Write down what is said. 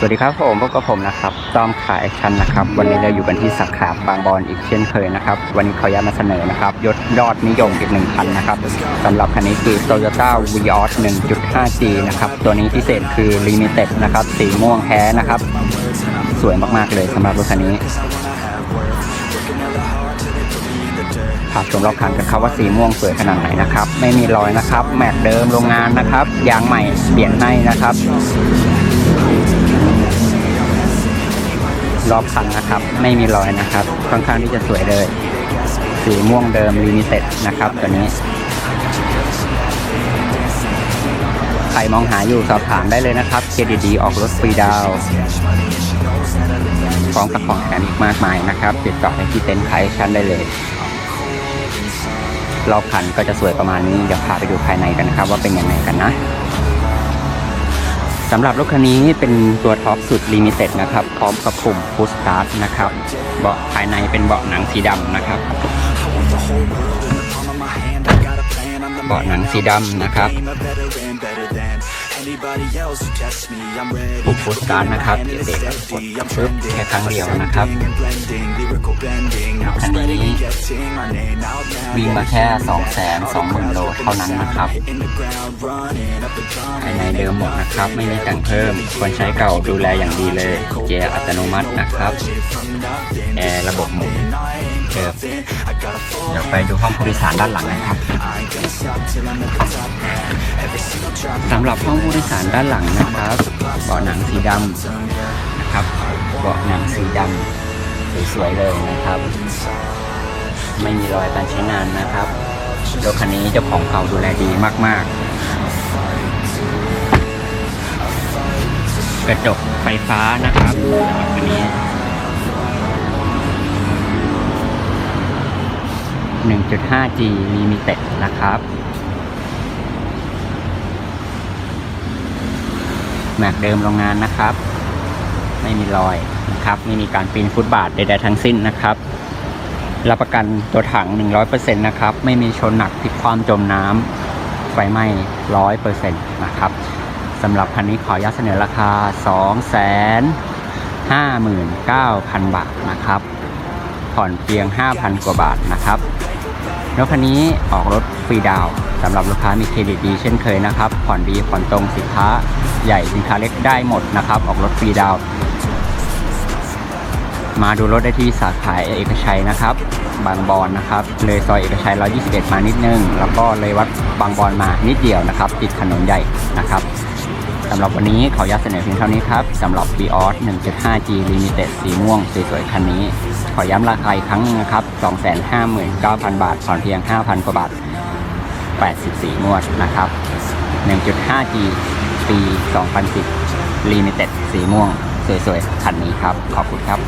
สวัสดีครับผมพบกับผมนะครับต้อมขายชันนะครับ วันนี้เราอยู่กันที่สาขาบางบอนอีกเช่นเคยนะครับ วันนี้เขออนุญามาเสนอนะครับยศยอดนิยมอีกหนึ่งคันนะครับสำหรับคันนี้คือ Toyota Vios 1.5G นะครับตัวนี้พิเศษคือ Limited นะครับสีม่วงแท้นะครับ สวยมากๆเลยสำหรับรถคันนี้พาชมรอบคันกันครับว่าสีม่วงสวยขนาดไหนนะครับ ไม่มีรอยนะครับ แม็กเดิมโรงงานนะครับยางใหม่เปลี่ยนให้นะครับ รอบคันนะครับ ไม่มีรอยนะครับ ค่อนข้างที่จะสวยเลย สีม่วงเดิมลิมิเต็ดนะครับตัวนี้ ใครมองหาอยู่สอบถามได้เลยนะครับเคดีดีออกรถฟรีดาวน์พร้อมกับของแถมอีกมากมายนะครับติดต่อไปที่เต็นท์ไคชั้นได้เลยรอบคันก็จะสวยประมาณนี้ เดี๋ยวพาไปดูภายในกันนะครับ ว่าเป็นยังไงกันนะ สำหรับรถคันนี้เป็นตัวท็อปสุดลิมิเต็ดนะครับ พร้อมกับปุ่มพุชสตาร์ทนะครับ เบาะภายในเป็นเบาะหนังสีดำนะครับ เบาะหนังสีดำนะครับ ปุ่มพุชสตาร์ทนะครับเด็กๆกดปึ๊บแค่ครั้งเดียวนะครับคันนี้วิ่งมาแค่2 2 0 0 0 0โลเท่านั้นนะครับภายในเดิมหมดนะครับ ไม่มีแต่งเพิ่มควรใช้เก่าดูแลอย่างดีเลย เกียร์อัตโนมัตินะครับแอร์ระบบหมุน เดิม เดี๋ยวไปดูห้องผู้โดยสารด้านหลังนะครับสำหรับห้องผู้โดยสารด้านหลังนะครับเบาะหนังสีดำนะครับเบาะหนังสีดำสวยๆเลยนะครับ ไม่มีรอยการใช้งานนะครับรถคันนี้เจ้าของเก่าดูแลดีมากๆ กระจกไฟฟ้านะครับคันนี้ 1.5G Limited นะครับแม็กเดิมโรงงานนะครับ ไม่มีรอยนะครับ ไม่มีการปีนฟุตบาทใดๆทั้งสิ้นนะครับ รับประกันตัวถัง 100%นะครับ ไม่มีชนหนักพลิกความจมน้ำไฟไหม้ 100%นะครับสำหรับคันนี้ขออนุญาตเสนอราคา 259,000 บาทนะครับ ผ่อนเพียง 5,000 กว่าบาทนะครับรถคันนี้ออกรถฟรีดาวสำหรับลูกค้ามีเครดิตดีเช่นเคยนะครับ ผ่อนดีผ่อนตรงสินค้าใหญ่สินค้าเล็กได้หมดนะครับ ออกรถฟรีดาว มาดูรถได้ที่สาขาเอกชัยนะครับ บางบอนนะครับ เลยซอยเอกชัย 121 มานิดนึง แล้วก็เลยวัดบางบอนมานิดเดียวนะครับ ติดถนนใหญ่นะครับสำหรับวันนี้ขออนุญาตเสนอเพียงเท่านี้ครับสำหรับ v ีออส 1.5G Limited สีม่วงสวยๆคันนี้ อย้ำราคาอีกครั้งหนึงนะครับ 259,000 บาทผ่อนเพียง 5,000 กว่าบาท 84 งวดนะครับ 1.5G ปี 2010 Limited สีม่วง สวยๆ คันนี้ครับ ขอบคุณครับ